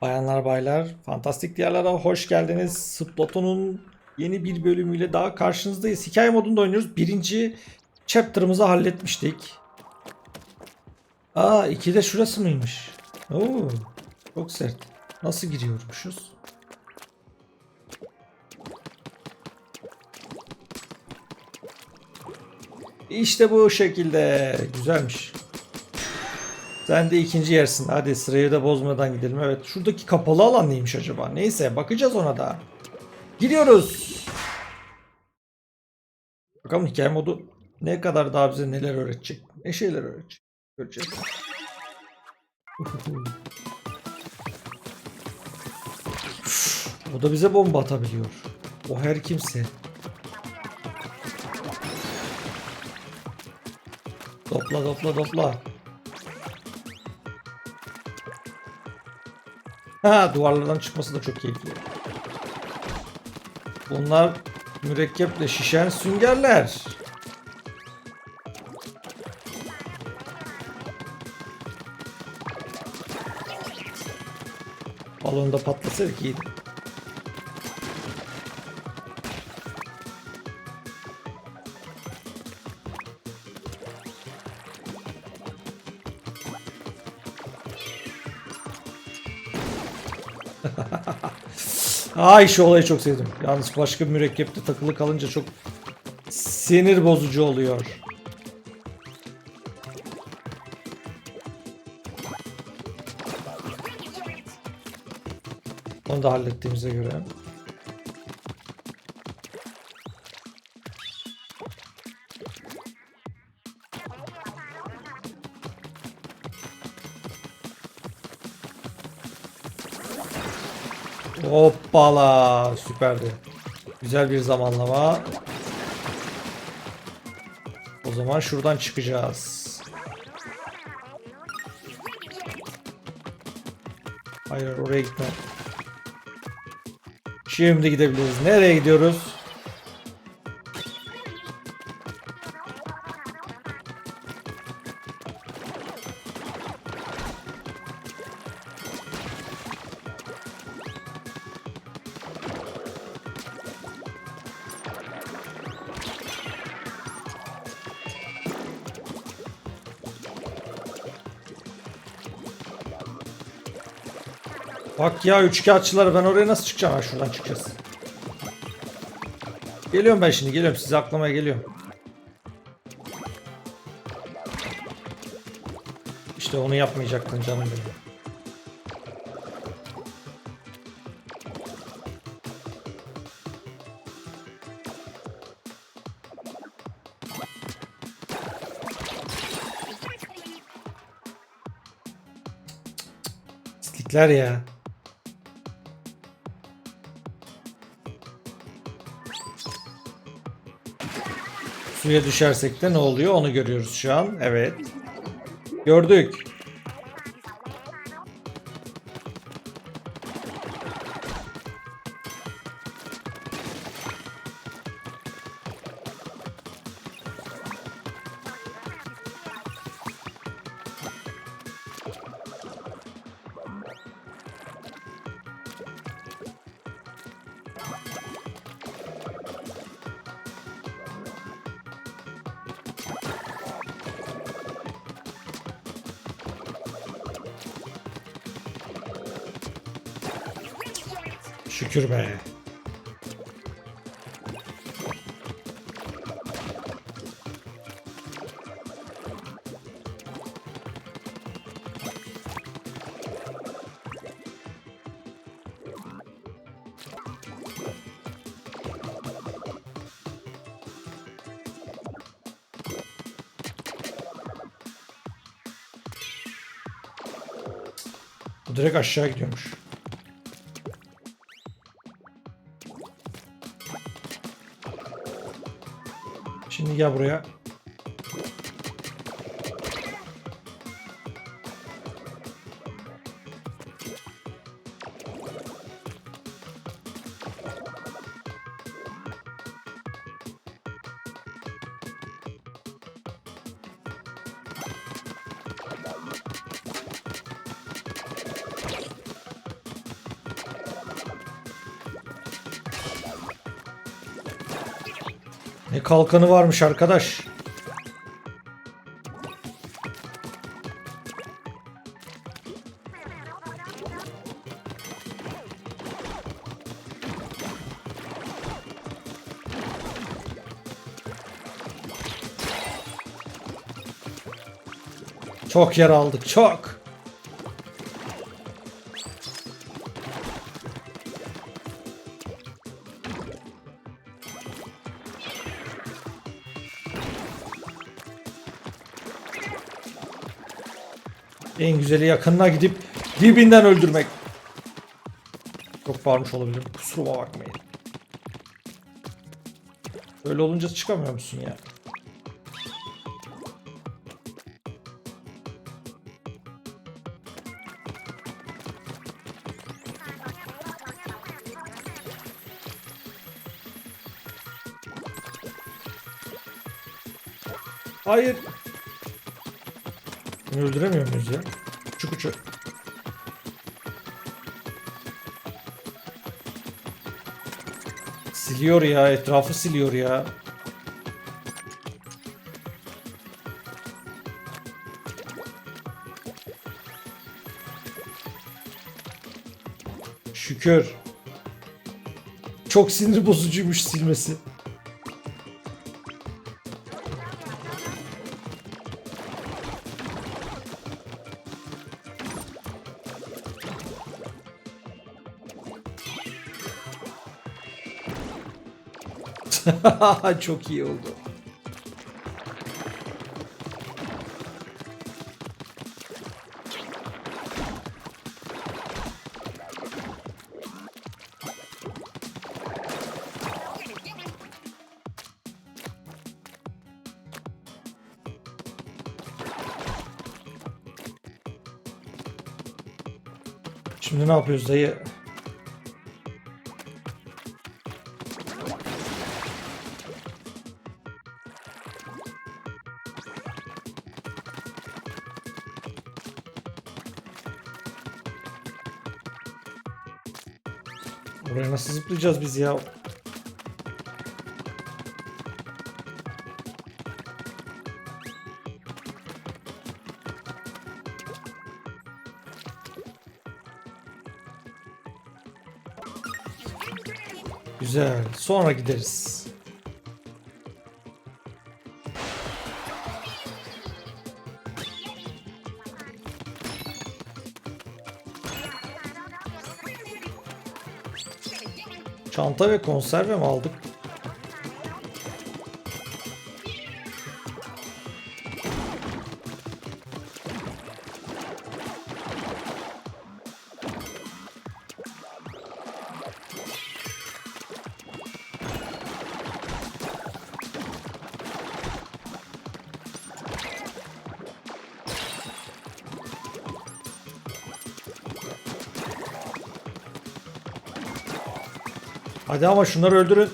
Bayanlar baylar, Fantastik Diyarlara hoş geldiniz. Splatoon'un yeni bir bölümüyle daha karşınızdayız. Hikaye modunda oynuyoruz. Birinci chapter'ımızı halletmiştik. Aa iki de şurası mıymış? Oo, çok sert. Nasıl giriyormuşuz? İşte bu şekilde. Güzelmiş. Sen de ikinci yersin. Hadi sırayı da bozmadan gidelim. Evet. Şuradaki kapalı alan neymiş acaba? Neyse bakacağız ona da. Gidiyoruz. Bakalım hikaye modu ne kadar daha bize neler öğretecek. Ne şeyler öğretecek. Göreceğiz. O da bize bomba atabiliyor. O her kimse. Topla topla topla. Ha duvarlardan çıkması da çok keyifli. Bunlar mürekkeple şişen süngerler. Balonu da patlasaydık iyiydi. Ay şu olayı çok sevdim. Yalnız başka bir mürekkepte takılı kalınca çok sinir bozucu oluyor. Onu da hallettiğimize göre. Hoppala süperdi. Güzel bir zamanlama. O zaman şuradan çıkacağız. Hayır oraya gitme. Şimdi gidebiliriz. Nereye gidiyoruz? Bak ya üçkağıtçıları ben oraya nasıl çıkacağım? Ha şuradan çıkacağız. Geliyorum ben şimdi geliyorum size aklamaya geliyorum. İşte onu yapmayacaktın canım benim. Pislikler ya. Suya düşersek de ne oluyor onu görüyoruz şu an. Evet. Gördük. Şükür be. Direkt aşağı gidiyormuş. Şimdi gel buraya. Ne kalkanı varmış arkadaş. Çok yer aldık çok. Güzeli yakınına gidip dibinden öldürmek. Çok bağırmış olabilirim. Kusuruma bakmayın. Öyle olunca çıkamıyor musun ya? Hayır. Öldüremiyor muyuz ya? Küçük küçük. Siliyor ya etrafı siliyor ya. Şükür. Çok sinir bozucuymuş silmesi. Çok iyi oldu. Şimdi ne yapıyoruz dayı? Zıplayacağız biz ya? Güzel. Sonra gideriz. Çanta ve konserve mi aldık? Hadi ama şunları öldürün.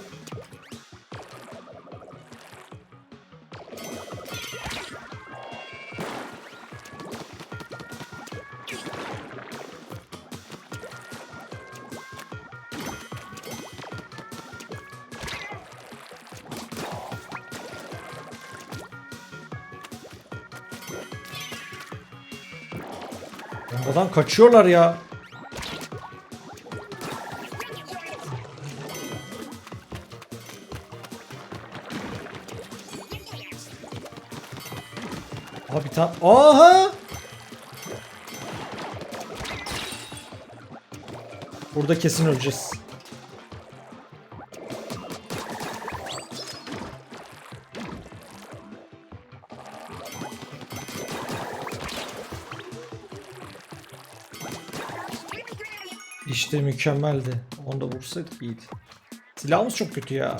Bombadan kaçıyorlar ya. Tane... Aha! Burada kesin öleceğiz. İşte mükemmeldi. Onu da vursaydık iyiydi. Silahımız çok kötü ya.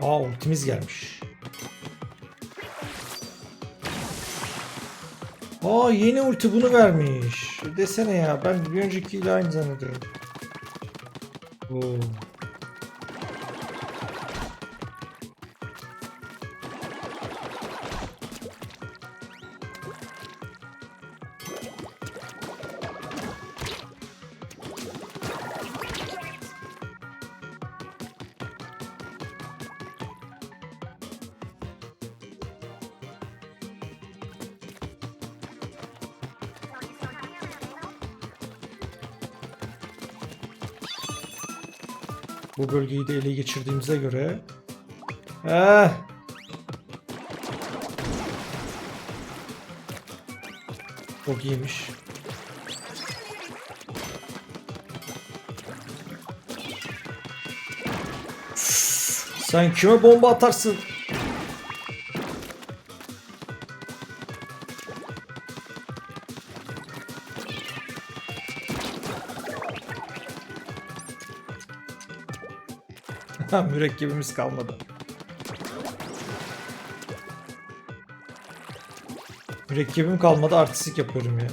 Aa ultimiz gelmiş. Aa yeni ulti bunu vermiş. Desene ya ben bir öncekiyle aynı zannediyorum. Oo. Bu bölgeyi de ele geçirdiğimize göre. Eh. Çok iyiymiş. Sen kime bomba atarsın? Mürekkebimiz kalmadı. Mürekkebim kalmadı artistik yapıyorum ya.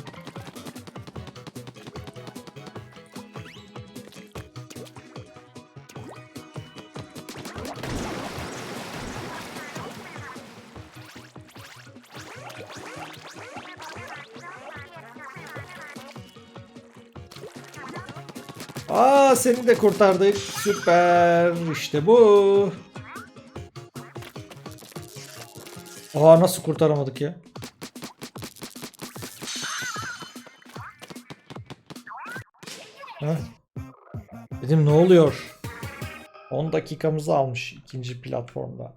Seni de kurtardık. Süper. İşte bu. Aa nasıl kurtaramadık ya? Ha? Dedim ne oluyor? 10 dakikamızı almış ikinci platformda.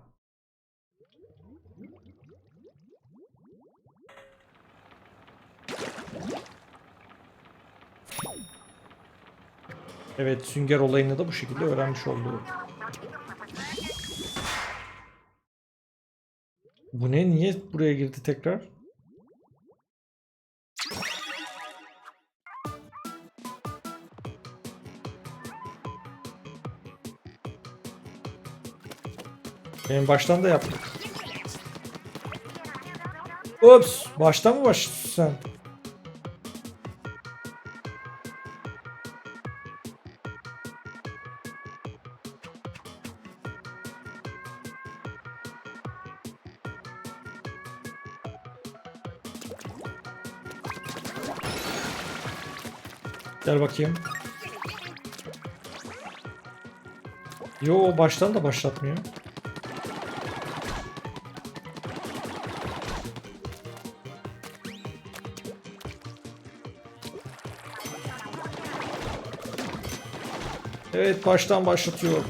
Evet sünger olayını da bu şekilde öğrenmiş oldu. Bu ne? Niye buraya girdi tekrar? Benim baştan da yaptık. Ups, baştan mı başlıyorsun sen? Gel bakayım. Yo baştan da başlatmıyor. Evet baştan başlatıyor.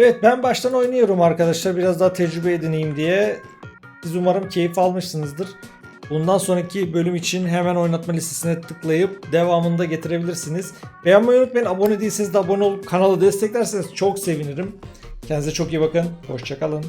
Evet ben baştan oynuyorum arkadaşlar biraz daha tecrübe edineyim diye. Siz umarım keyif almışsınızdır. Bundan sonraki bölüm için hemen oynatma listesine tıklayıp devamını da getirebilirsiniz. Beğenmeyi unutmayın. Abone değilseniz de abone olup kanalı desteklerseniz çok sevinirim. Kendinize çok iyi bakın. Hoşçakalın.